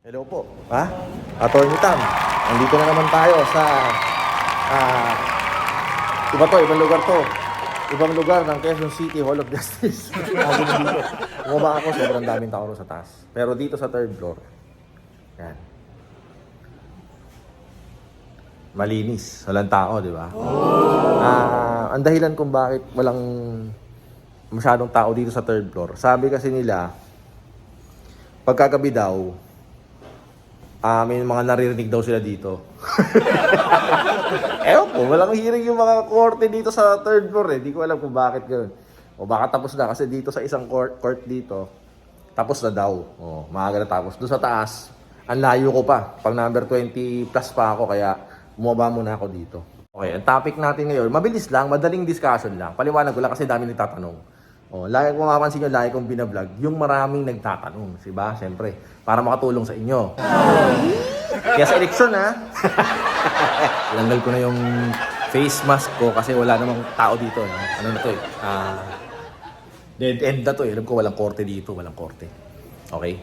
Hello po. Ha? Attorney Tam. Nandito na naman tayo sa ah iba to, ibang lugar to. Ibang lugar ng Quezon City Hall of Justice. Ako dito. Ako, sobrang daming tao sa taas. Pero dito sa third floor, yan. Malinis. Walang tao, di ba? Ah, ang dahilan kung bakit walang masyadong tao dito sa third floor. Sabi kasi nila, pagkagabi daw, ah may mga naririnig daw sila dito. Ewan ko, walang hearing yung mga korte dito sa third floor eh. Di ko alam kung bakit gano'n. O baka tapos na kasi dito sa isang court, court dito, tapos na daw. O, maaga na tapos. Doon sa taas, ang layo ko pa. Pag number 20 plus pa ako, kaya bumaba muna ako dito. Okay, ang topic natin ngayon, mabilis lang, madaling discussion lang. Paliwanag ko lang kasi dami nagtatanong. Oh, lagi kung mapapansin nyo, lagi kong binablog, yung maraming nagtatanong, di ba? Siyempre, para makatulong sa inyo. Kaya sa eleksyon, ha? Langgal ko na yung face mask ko kasi wala namang tao dito. Eh. Ano na to eh? Ah, dead end na to eh. Alam ko walang korte dito, walang korte. Okay?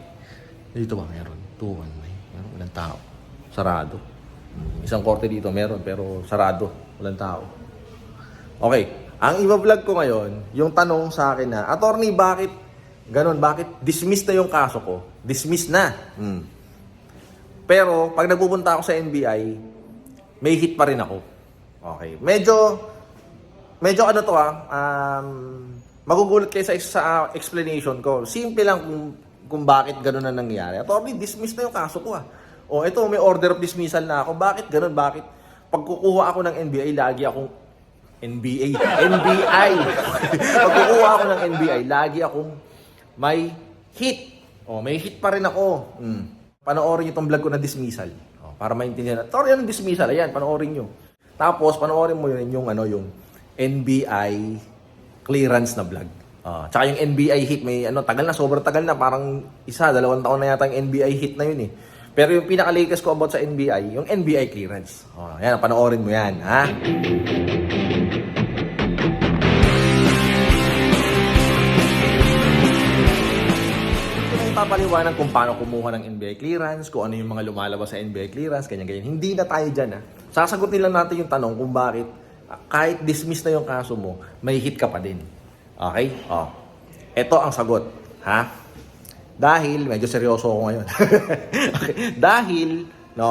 Dito ba meron? 2, 1, may. Meron walang tao. Sarado. Hmm, Isang korte dito meron pero sarado. Walang tao. Okay. Ang iba-vlog ko ngayon, yung tanong sa akin na, Attorney, bakit ganun? Bakit dismiss na yung kaso ko? Dismiss na. Hmm. Pero, pag nagpupunta ako sa NBI, may hit pa rin ako. Okay. Medyo, medyo ano to ah, um, magugulat kayo sa, sa explanation ko. Simple lang kung, kung bakit ganun na nangyari. Attorney, dismiss na yung kaso ko ah. O, ito, may order of dismissal na ako. Bakit ganun? Bakit? Pag kukuha ako ng NBI, lagi akong NBA. NBI. Pag kukuha ako ng NBI, lagi akong may hit. O, may hit pa rin ako. Mm. Panoorin niyo itong vlog ko na dismissal. O, para maintindihan. Ito yan ang dismissal. Ayan, panoorin niyo. Tapos, panoorin mo yun yung, ano, yung NBI clearance na vlog. Ah, tsaka yung NBI hit, may ano, tagal na, sobrang tagal na. Parang isa, dalawang taon na yata yung NBI hit na yun eh. Pero yung pinaka-latest ko about sa NBI, yung NBI clearance. Oh, yan, panoorin mo yan, ha? Ipapaliwanag kung paano kumuha ng NBI clearance, kung ano yung mga lumalabas sa NBI clearance, ganyan-ganyan. Hindi na tayo dyan, ha? Sasagutin lang natin yung tanong kung bakit ah, kahit dismiss na yung kaso mo, may hit ka pa din. Okay? Oh. Ito ang sagot, ha? Dahil, medyo seryoso ako ngayon. okay. Dahil, no,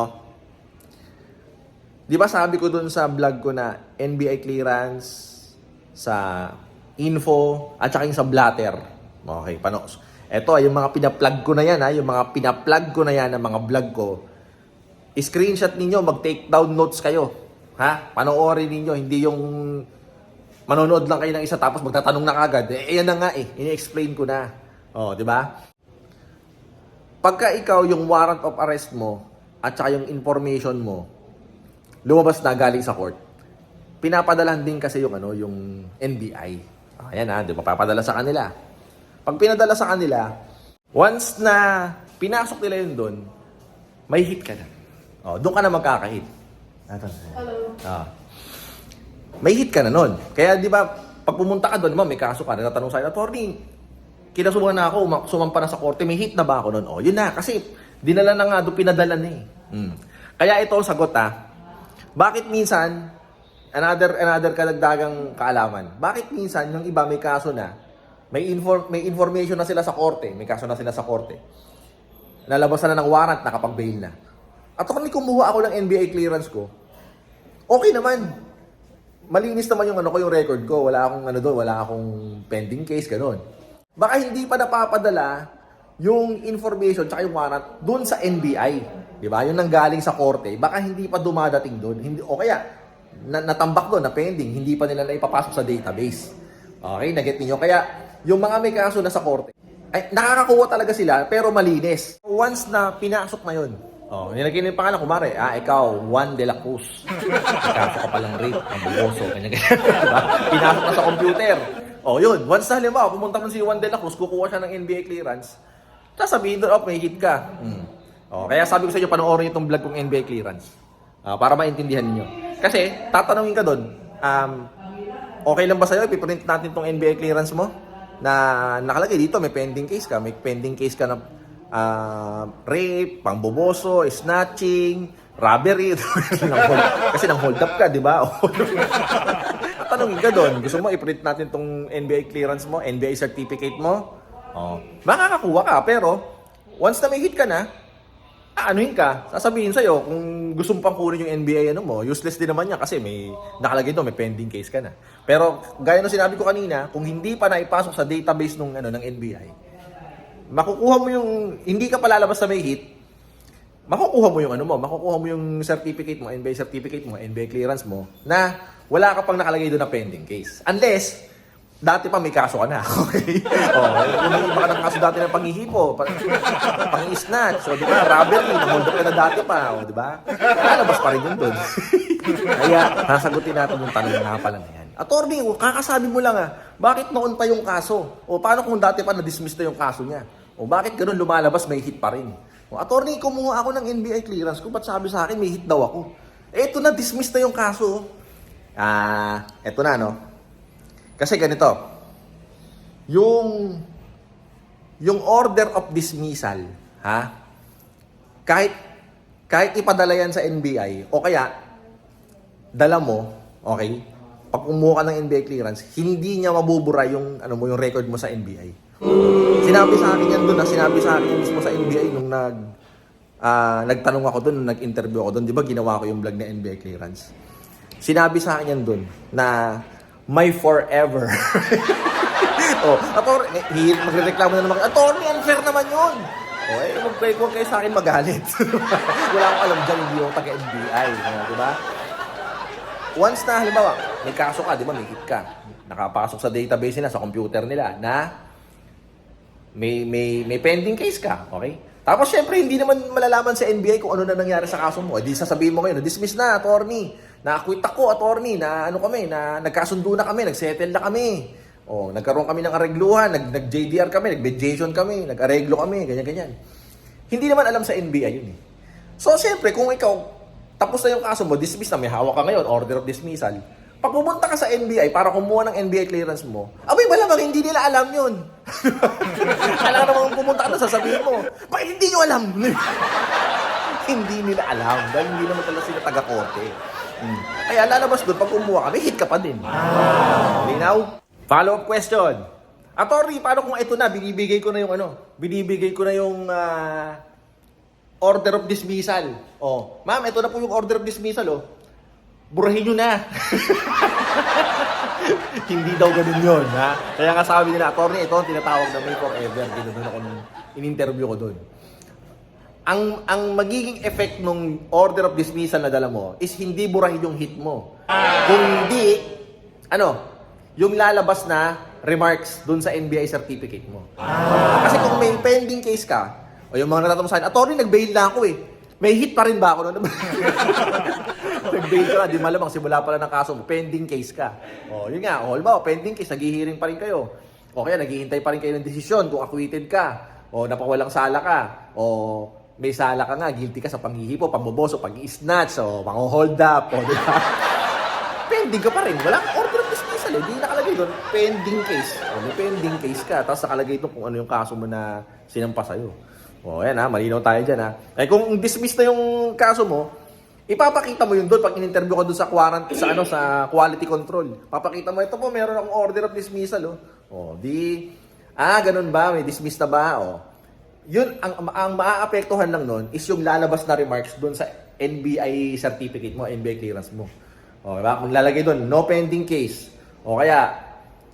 di ba sabi ko dun sa vlog ko na NBI clearance sa info at saka yung sa blatter. Okay, pano. Ito, yung mga pina-plug ko na yan, ha, yung mga pina-plug ko na yan ng mga vlog ko, screenshot ninyo, mag-take down notes kayo. Ha? Panoorin ninyo, hindi yung manonood lang kayo ng isa tapos magtatanong na kagad. Eh, yan na nga eh. Ini-explain ko na. Oh, di ba? Pagka ikaw yung warrant of arrest mo at saka yung information mo lumabas na galing sa court, pinapadalahan din kasi yung ano, yung NBI. Ah, Ayan ha, di ba? Papadala sa kanila. Pag pinadala sa kanila, once na pinasok nila yun doon, may hit ka na. Oh, doon ka na magkakahit. Hello. Ah. May hit ka na nun. Kaya di ba, pag pumunta ka doon, di ba, may kaso ka, natatanong sa'yo, attorney, kinasubukan na ako, uma- sumampa na sa korte, may hit na ba ako noon? Oh, yun na, kasi dinala na nga doon, pinadala na eh. Hmm. Kaya ito ang sagot ah. Bakit minsan, another another kadagdagang kaalaman, bakit minsan yung iba may kaso na, may, inform, may information na sila sa korte, may kaso na sila sa korte, nalabasan na ng warrant, nakapag-bail na. At kung kumuha ako ng NBA clearance ko, okay naman. Malinis naman yung ano ko, yung record ko. Wala akong ano doon, wala akong pending case, ganun. Baka hindi pa napapadala yung information tsaka yung warrant doon sa NBI. Di ba? Yung nanggaling sa korte, baka hindi pa dumadating doon. Hindi, o kaya, na, natambak doon na pending, hindi pa nila na ipapasok sa database. Okay, naget niyo Kaya, yung mga may kaso na sa korte, ay, nakakakuha talaga sila, pero malinis. Once na pinasok na yun, Oh, nilagay na yung pangalan, kumare, ah, ikaw, Juan de la Cruz. Nagkaso ka palang rape, ang buboso, kanya ganyan. diba? Pinasok na sa computer. Oh, yun. Once na halimbawa, pumunta man si Juan de la Cruz, kukuha siya ng NBA clearance, sasabihin doon, oh, may hit ka. Mm. Oh, kaya sabi ko sa inyo, panoorin itong vlog kong NBA clearance. Ah, para maintindihan niyo. Kasi, tatanungin ka doon, um, okay lang ba sa'yo, ipiprint natin itong NBA clearance mo? Na nakalagay dito, may pending case ka, may pending case ka na ah, rape, pangboboso, snatching, robbery. Kasi nang hold up ka, di ba? Tanongin ka doon, gusto mo i-print natin tong NBA clearance mo, NBA certificate mo? Oh, makakakuha ka, pero once na may hit ka na, aanuhin ka, sasabihin sa'yo kung gusto mo pang kunin yung NBA ano mo, useless din naman niya kasi may nakalagay doon, may pending case ka na. Pero gaya ng sinabi ko kanina, kung hindi pa naipasok sa database nung ano ng NBI, makukuha mo yung hindi ka palalabas sa may hit, makukuha mo yung ano mo, makukuha mo yung certificate mo, NBA certificate mo, NBA clearance mo, na wala ka pang nakalagay doon na pending case. Unless, dati pa may kaso ka na. Okay? oh, kung may iba ka ng dati ng panghihipo, pang, pang-snatch, so di ba, robbery, namuldok ka na dati pa, o di ba? Lalabas pa rin yun doon. Kaya, sasagutin natin yung tanong nga pala na yan. Attorney, oh, kakasabi mo lang ah, bakit noon pa yung kaso? O paano kung dati pa na-dismiss na yung kaso niya? O bakit ganun lumalabas may hit pa rin? O attorney, kumuha ako ng NBI clearance ko, ba't sabi sa akin may hit daw ako? Eh, ito na, dismiss na yung kaso. Ah, eto na, no? Kasi ganito, yung yung order of dismissal, ha? Kahit kahit ipadala yan sa NBI o kaya dala mo, okay? Pag kumuha ka ng NBI clearance, hindi niya mabubura yung ano mo yung record mo sa NBI. Sinabi sa akin yan doon, na sinabi sa akin mismo sa NBI nung nag ah, nagtanong ako doon, nag-interview ako doon, 'di ba ginawa ko yung vlog na NBI clearance. Sinabi sa akin yan doon na my forever. oh, attorney, eh, magreklamo na naman, attorney, unfair naman yun. Oh, eh, kayo, huwag kayo sa akin magalit. Wala akong alam dyan, hindi ako taga-NBI. Oh, di ba? Once na, halimbawa, may kaso ka, di ba, may hit ka. Nakapasok sa database nila, sa computer nila, na may, may, may pending case ka, okay? Tapos, syempre, hindi naman malalaman sa NBI kung ano na nangyari sa kaso mo. Eh, sasabihin mo ngayon, na-dismiss na, attorney. Na-acquit ako, attorney, na ano kami, na nagkasundo na kami, nagsettle na kami. O, nagkaroon kami ng aregluhan, nag, nag-JDR kami, nag-mediation kami, nag-areglo kami, ganyan-ganyan. Hindi naman alam sa NBI yun eh. So, syempre, kung ikaw, tapos na yung kaso mo, dismiss na, may hawak ka ngayon, order of dismissal. Pag pumunta ka sa NBI para kumuha ng NBI clearance mo, abay, malamang hindi nila alam yun. Alam naman pumunta ka na, sasabihin mo, bakit hindi nyo alam? hindi nila alam dahil hindi naman talaga sila taga-korte. Hmm. Kaya lalabas doon, pag kumuha ka, may hit ka pa din. Linaw? Follow-up question. Attorney, paano kung ito na, binibigay ko na yung ano, binibigay ko na yung ah, order of dismissal. Oh, ma'am, ito na po yung order of dismissal, oh. Burahin nyo na. Hindi daw ganun yun, ha? Kaya nga sabi nila, attorney, ito ang tinatawag na may forever. Ginano ako nung in-interview ko doon. Ang ang magiging effect ng order of dismissal na dala mo is hindi burahin yung hit mo. Kundi, ano, yung lalabas na remarks dun sa NBI certificate mo. Kasi kung may pending case ka, o yung mga natatanong sa akin, attorney, nag-bail na ako eh. May hit pa rin ba ako noon? nag-bail ka na, di malamang simula pala ng kaso mo, pending case ka. O, yun nga, o, halimbawa, pending case, naghihiring pa rin kayo. O kaya, naghihintay pa rin kayo ng desisyon kung acquitted ka, o napawalang sala ka, o may sala ka nga, guilty ka sa panghihipo, pamboboso, pag-i-snatch, o pang-hold up, o di ba? pending ka pa rin. Wala kang order of dismissal eh. Di nakalagay doon, pending case. O, may pending case ka. Tapos nakalagay doon kung ano yung kaso mo na sinampa sa'yo. O, ayan ha, malinaw tayo dyan ha. Eh kung dismiss na yung kaso mo, ipapakita mo yun doon pag in-interview ka doon sa quarant sa ano sa quality control. Papakita mo ito po, meron akong order of dismissal oh. Oh, di ah, ganun ba? May dismiss na ba? Oh. Yun ang ang maaapektuhan lang noon is yung lalabas na remarks doon sa NBI certificate mo, NBI clearance mo. O, diba? Kung lalagay doon, no pending case. O kaya,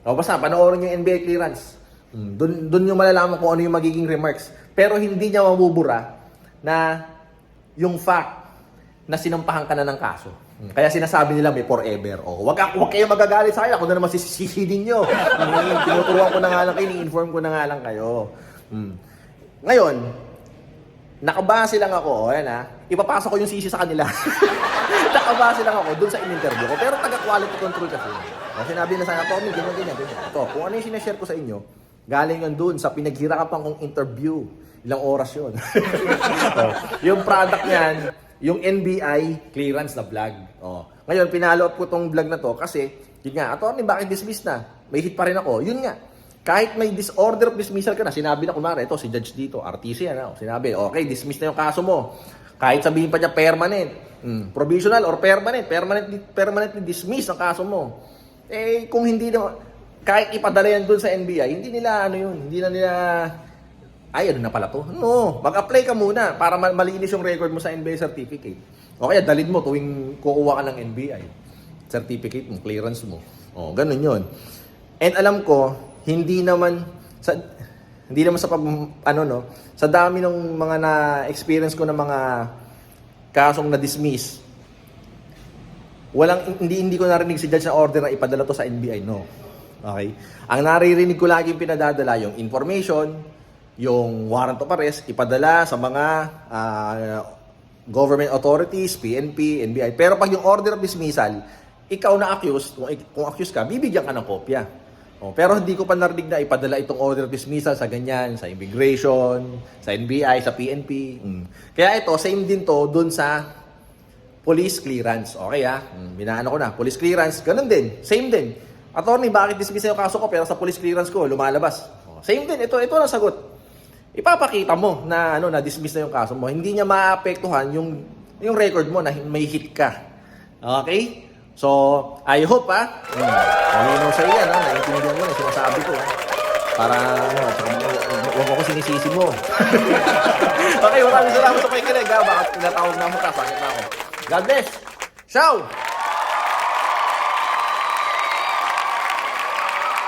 o basta, panoorin yung NBI clearance. Hmm, doon, doon yung malalaman kung ano yung magiging remarks. Pero hindi niya mabubura na yung fact na sinampahan ka na ng kaso. Hmm, Kaya sinasabi nila may forever. O, wag, wag kayo magagalit sa akin. Ako na naman sisisihin nyo. Hmm, tinuturuan ko na nga lang kayo, ni-inform ko na nga lang kayo. Hmm. Ngayon, nakabase lang ako, o yan ha, ipapasok ko yung sisi sa kanila. nakabase lang ako dun sa in-interview ko. Pero taga-quality control kasi. O, sinabi na sa akin, Tommy, ganyan, ganyan, ganyan. Ito, kung ano yung sinashare ko sa inyo, galing yun dun sa pinaghirapan kong interview. Ilang oras yun. o, yung product niyan, yung NBI clearance na vlog. O, ngayon, pinalo up ko tong vlog na to kasi, yun nga, attorney, bakit dismiss na? May hit pa rin ako. Yun nga, kahit may disorder of dismissal ka na, sinabi na kunwari, ito si judge dito, RTC yan, ah, sinabi, okay, dismiss na yung kaso mo. Kahit sabihin pa niya permanent, mm, provisional or permanent, permanently, permanently dismiss ang kaso mo. Eh, kung hindi na, kahit ipadala yan dun sa NBI, hindi nila, ano yun, hindi na nila, ay, ano na pala to? No, mag-apply ka muna para mal- malinis yung record mo sa NBI certificate. O kaya dalhin mo tuwing kukuha ka ng NBI certificate mo, clearance mo. O, ganun yun. And alam ko, hindi naman sa hindi naman sa pag ano no, sa dami ng mga na experience ko ng mga kasong na dismiss. Walang hindi hindi ko narinig si judge na order na ipadala to sa NBI, no. Okay? Ang naririnig ko laging pinadadala yung information, yung warrant of arrest ipadala sa mga ah, government authorities, PNP, NBI. Pero pag yung order of dismissal, ikaw na accused, kung, kung accused ka, bibigyan ka ng kopya. Oh, pero hindi ko pa narinig na ipadala itong order dismissal sa ganyan, sa immigration, sa NBI, sa PNP. Mm. Kaya ito, same din to dun sa police clearance. Okay ah, mm, binaano ko na. Police clearance, ganun din. Same din. Attorney, bakit dismiss yung kaso ko pero sa police clearance ko lumalabas? Oh, same din. Ito, ito ang sagot. Ipapakita mo na ano na dismiss na yung kaso mo. Hindi niya maapektuhan yung yung record mo na may hit ka. Okay? So, I hope ah. Hmm, malinaw sa iyo, no? Naiintindihan mo na sinasabi ko. ah. Para, ano, huwag ako sinisisi mo. okay, maraming salamat sa pakikinig. Ha? Bakit tinatawag na mo ka? Sakit na ako. God bless. Ciao!